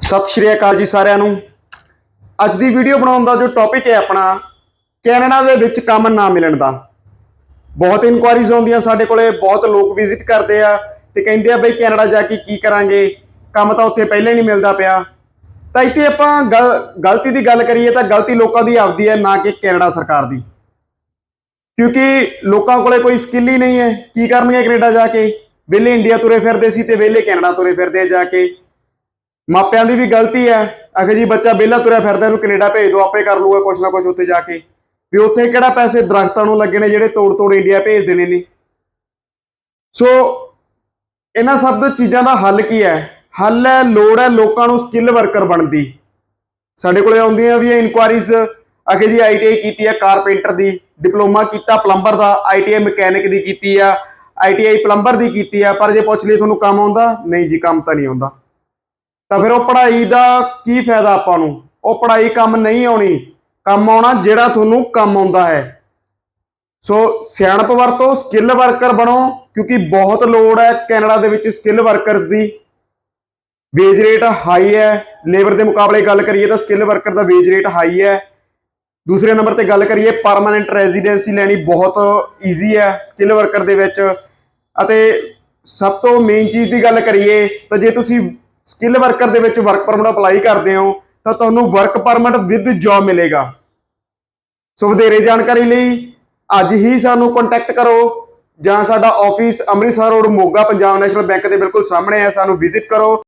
ਸਤਿ ਸ਼੍ਰੀ ਅਕਾਲ ਜੀ ਸਾਰਿਆਂ ਨੂੰ। ਅੱਜ ਦੀ ਵੀਡੀਓ ਬਣਾਉਣ ਦਾ ਜੋ ਟੌਪਿਕ ਹੈ ਆਪਣਾ, ਕੈਨੇਡਾ ਦੇ ਵਿੱਚ ਕੰਮ ਨਾ ਮਿਲਣ ਦਾ। ਬਹੁਤ ਇਨਕੁਆਇਰੀਜ਼ ਆਉਂਦੀਆਂ ਸਾਡੇ ਕੋਲੇ, ਬਹੁਤ ਲੋਕ ਵਿਜ਼ਿਟ ਕਰਦੇ ਆ ਤੇ ਕਹਿੰਦੇ ਆ ਬਈ ਕੈਨੇਡਾ ਜਾ ਕੇ ਕੀ ਕਰਾਂਗੇ, ਕੰਮ ਤਾਂ ਉੱਥੇ ਪਹਿਲਾਂ ਹੀ ਨਹੀਂ ਮਿਲਦਾ ਪਿਆ। ਤਾਂ ਇੱਥੇ ਆਪਾਂ ਗਲ- ਗਲਤੀ ਦੀ ਗੱਲ ਕਰੀਏ ਤਾਂ ਗਲਤੀ ਲੋਕਾਂ ਦੀ ਆਪਦੀ ਹੈ, ਨਾ ਕਿ ਕੈਨੇਡਾ ਸਰਕਾਰ ਦੀ। ਕਿਉਂਕਿ ਲੋਕਾਂ ਕੋਲੇ ਕੋਈ ਸਕਿੱਲ ਹੀ ਨਹੀਂ ਹੈ। ਕੀ ਕਰਨਗੇ ਕੈਨੇਡਾ ਜਾ ਕੇ? ਵਿਹਲੇ ਇੰਡੀਆ ਤੁਰੇ ਫਿਰਦੇ ਸੀ ਤੇ ਵਿਹਲੇ ਕੈਨੇਡਾ ਤੁਰੇ ਫਿਰਦੇ ਆ ਜਾ ਕੇ। ਮਾਪਿਆਂ ਦੀ ਵੀ ਗਲਤੀ ਹੈ। ਅਖੇ ਜੀ ਬੱਚਾ ਵਿਹਲਾ ਤੁਰਿਆ ਫਿਰਦਾ, ਇਹਨੂੰ ਕੈਨੇਡਾ ਭੇਜ ਦਿਓ, ਆਪੇ ਕਰ ਲੂਗਾ ਕੁਛ ਨਾ ਕੁਛ ਉੱਥੇ ਜਾ ਕੇ। ਵੀ ਉੱਥੇ ਕਿਹੜਾ ਪੈਸੇ ਦਰਖਤਾਂ ਨੂੰ ਲੱਗੇ ਨੇ ਜਿਹੜੇ ਤੋੜ ਤੋੜ ਇੰਡੀਆ ਭੇਜ ਦੇਣੇ ਨੇ ਸੋ ਇਹਨਾਂ ਸਭ ਚੀਜ਼ਾਂ ਦਾ ਹੱਲ ਕੀ ਹੈ? ਹੱਲ ਹੈ, ਲੋੜ ਹੈ ਲੋਕਾਂ ਨੂੰ ਸਕਿੱਲ ਵਰਕਰ ਬਣਦੀ। ਸਾਡੇ ਕੋਲੇ ਆਉਂਦੀਆਂ ਵੀ ਇਨਕੁਆਰੀਜ਼ ਅਗੇ ਜੀ ਆਈਟੀਆਈ ਕੀਤੀ ਹੈ ਕਾਰਪੈਂਟਰ ਦੀ ਡਿਪਲੋਮਾ ਕੀਤਾ ਪਲੰਬਰ ਦਾ ਆਈਟੀਆਈ ਮਕੈਨਿਕ ਦੀ ਕੀਤੀ ਆ ਆਈਟੀਆਈ ਪਲੰਬਰ ਦੀ ਕੀਤੀ ਆ, ਪਰ ਜੇ ਪੁੱਛ ਲਈ ਤੁਹਾਨੂੰ ਕੰਮ ਆਉਂਦਾ? ਨਹੀਂ ਜੀ, ਕੰਮ ਤਾਂ ਨਹੀਂ ਆਉਂਦਾ। ਤਾਂ ਫਿਰ ਉਹ ਪੜ੍ਹਾਈ ਦਾ ਕੀ ਫਾਇਦਾ ਆਪਾਂ ਨੂੰ? ਉਹ ਪੜ੍ਹਾਈ ਕੰਮ ਨਹੀਂ ਆਉਣੀ। ਕੰਮ ਆਉਣਾ ਜਿਹੜਾ ਤੁਹਾਨੂੰ ਕੰਮ ਆਉਂਦਾ ਹੈ। ਸੋ ਸਿਆਣਪ ਵਰਤੋ ਸਕਿੱਲ ਵਰਕਰ ਬਣੋ, ਕਿਉਂਕਿ ਬਹੁਤ ਲੋੜ ਹੈ ਕੈਨੇਡਾ ਦੇ ਵਿੱਚ ਸਕਿੱਲ ਵਰਕਰਸ ਦੀ। ਵੇਜ ਰੇਟ ਹਾਈ ਹੈ। ਲੇਬਰ ਦੇ ਮੁਕਾਬਲੇ ਗੱਲ ਕਰੀਏ ਤਾਂ ਸਕਿੱਲ ਵਰਕਰ ਦਾ ਵੇਜ ਰੇਟ ਹਾਈ ਹੈ। ਦੂਸਰੇ ਨੰਬਰ ਤੇ ਗੱਲ ਕਰੀਏ ਪਰਮਨੈਂਟ ਰੈਜ਼ੀਡੈਂਸੀ ਲੈਣੀ ਬਹੁਤ ਈਜ਼ੀ ਹੈ ਸਕਿੱਲ ਵਰਕਰ ਦੇ ਵਿੱਚ। ਅਤੇ ਸਭ ਤੋਂ ਮੇਨ ਚੀਜ਼ ਦੀ ਗੱਲ ਕਰੀਏ ਤਾਂ ਜੇ ਤੁਸੀਂ ਸਕਿੱਲ ਵਰਕਰ ਦੇ ਵਿੱਚ ਵਰਕ ਪਰਮਿਟ ਅਪਲਾਈ ਕਰਦੇ ਹੋ, ਤਾਂ ਤੁਹਾਨੂੰ ਵਰਕ ਪਰਮਿਟ ਵਿਦ ਜੌਬ ਮਿਲੇਗਾ। ਸੋ ਵਧੇਰੇ ਜਾਣਕਾਰੀ ਲਈ ਅੱਜ ਹੀ ਸਾਨੂੰ ਕੰਟੈਕਟ ਕਰੋ, ਜਾਂ ਸਾਡਾ office Amritsar road Moga Punjab National Bank ਦੇ ਬਿਲਕੁਲ ਸਾਹਮਣੇ ਹੈ, ਸਾਨੂੰ ਵਿਜ਼ਿਟ ਕਰੋ।